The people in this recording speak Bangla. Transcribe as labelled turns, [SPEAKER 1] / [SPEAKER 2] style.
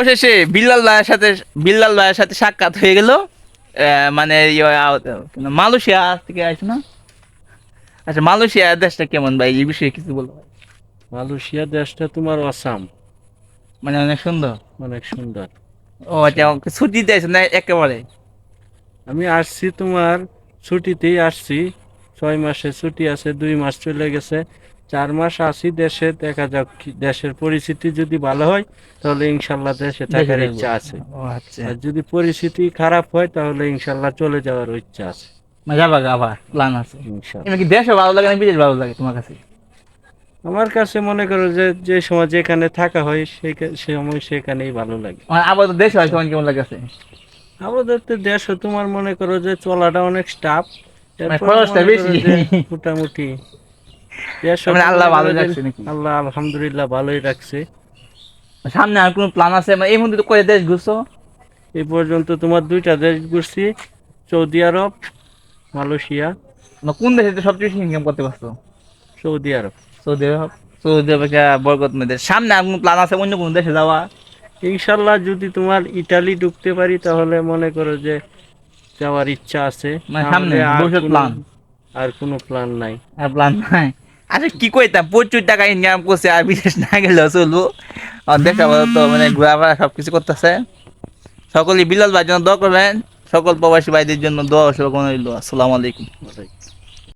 [SPEAKER 1] অবশেষে বিল্লাল ভাইয়ের সাথে বিল্লাল ভাইয়ের সাথে সাক্ষাৎ হয়ে গেল। মানে ইয়ে, মালয়েশিয়া থেকে আসে না? আচ্ছা মালয়েশিয়া দেশটা কেমন ভাই? এই বিষয়ে কিছু বলো ভাই।
[SPEAKER 2] মালয়েশিয়া দেশটা তোমার আসাম।
[SPEAKER 1] মানে অনেক সুন্দর।
[SPEAKER 2] অনেক সুন্দর।
[SPEAKER 1] ও আচ্ছা ছুটি আছে না একেবারে?
[SPEAKER 2] আমি আসছি তোমার ছুটিতেই আসছি। ছয় মাসে ছুটি আছে দুই মাস চলে গেছে। চার মাস আছি দেশে দেখা যাক দেশের পরিস্থিতি যদি ভালো হয় তাহলে ইনশাল্লাহ দেশে থাকার ইচ্ছা আছে।
[SPEAKER 1] আচ্ছা।
[SPEAKER 2] আর যদি পরিস্থিতি খারাপ হয় তাহলে ইনশাল্লাহ চলে যাওয়ার ইচ্ছা আছে।
[SPEAKER 1] আবার প্ল্যান আছে। কি দেশে ভালো লাগে না বিদেশ ভালো লাগে তোমার কাছে?
[SPEAKER 2] আমার কাছে মনে করো যে যে সময় যেখানে থাকা হয় সেই সময় সেখানেই ভালো লাগে।
[SPEAKER 1] মানে আবার তো দেশে হয় তোমার কেমন লাগে
[SPEAKER 2] আমাদের তো দেশ তোমার মনে করো যে চলাটা অনেক স্টাফ
[SPEAKER 1] মানে।
[SPEAKER 2] মোটামুটি
[SPEAKER 1] মানে আল্লাহ ভালো রাখছে। নাকি?
[SPEAKER 2] আল্লাহ আলহামদুলিল্লাহ ভালোই রাখছে।
[SPEAKER 1] সামনে আর কোনো প্ল্যান আছে? মানে এই মধ্যে তো কয়ে দেশ ঘুরছো?
[SPEAKER 2] এই পর্যন্ত তোমার দুইটা দেশ ঘুরছি সৌদি আরব মালয়েশিয়া।
[SPEAKER 1] মানে কোন দেশে তো সবচেয়ে বেশি ইনকাম করতে পারছ?
[SPEAKER 2] Saudi Arab.
[SPEAKER 1] Saudi Arab? Saudi Arab একটা বরকত মেয়েদের সামনে আর কোনো প্ল্যান আছে অন্য কোনো দেশে যাওয়া?
[SPEAKER 2] ইনশাল্লাহ যদি তোমার ইটালি ঢুকতে পারি তাহলে মনে করো যে যাওয়ার ইচ্ছা আছে।
[SPEAKER 1] মানে সামনে
[SPEAKER 2] আর কোনো
[SPEAKER 1] প্ল্যান
[SPEAKER 2] নাই।
[SPEAKER 1] আর প্ল্যান নাই? আচ্ছা কি কইতাম? প্রচুর টাকা ইনকাম করছে আর বিশেষ না গেলেও চলবো। আর দেখা তো মানে ঘোরাফেরা সব কিছু করতেছে। সকলে বিলাল ভাইয়ের জন্য দোয়া করবেন। সকল প্রবাসী ভাইদের জন্য দোয়া শুভ আসসালামু আলাইকুম।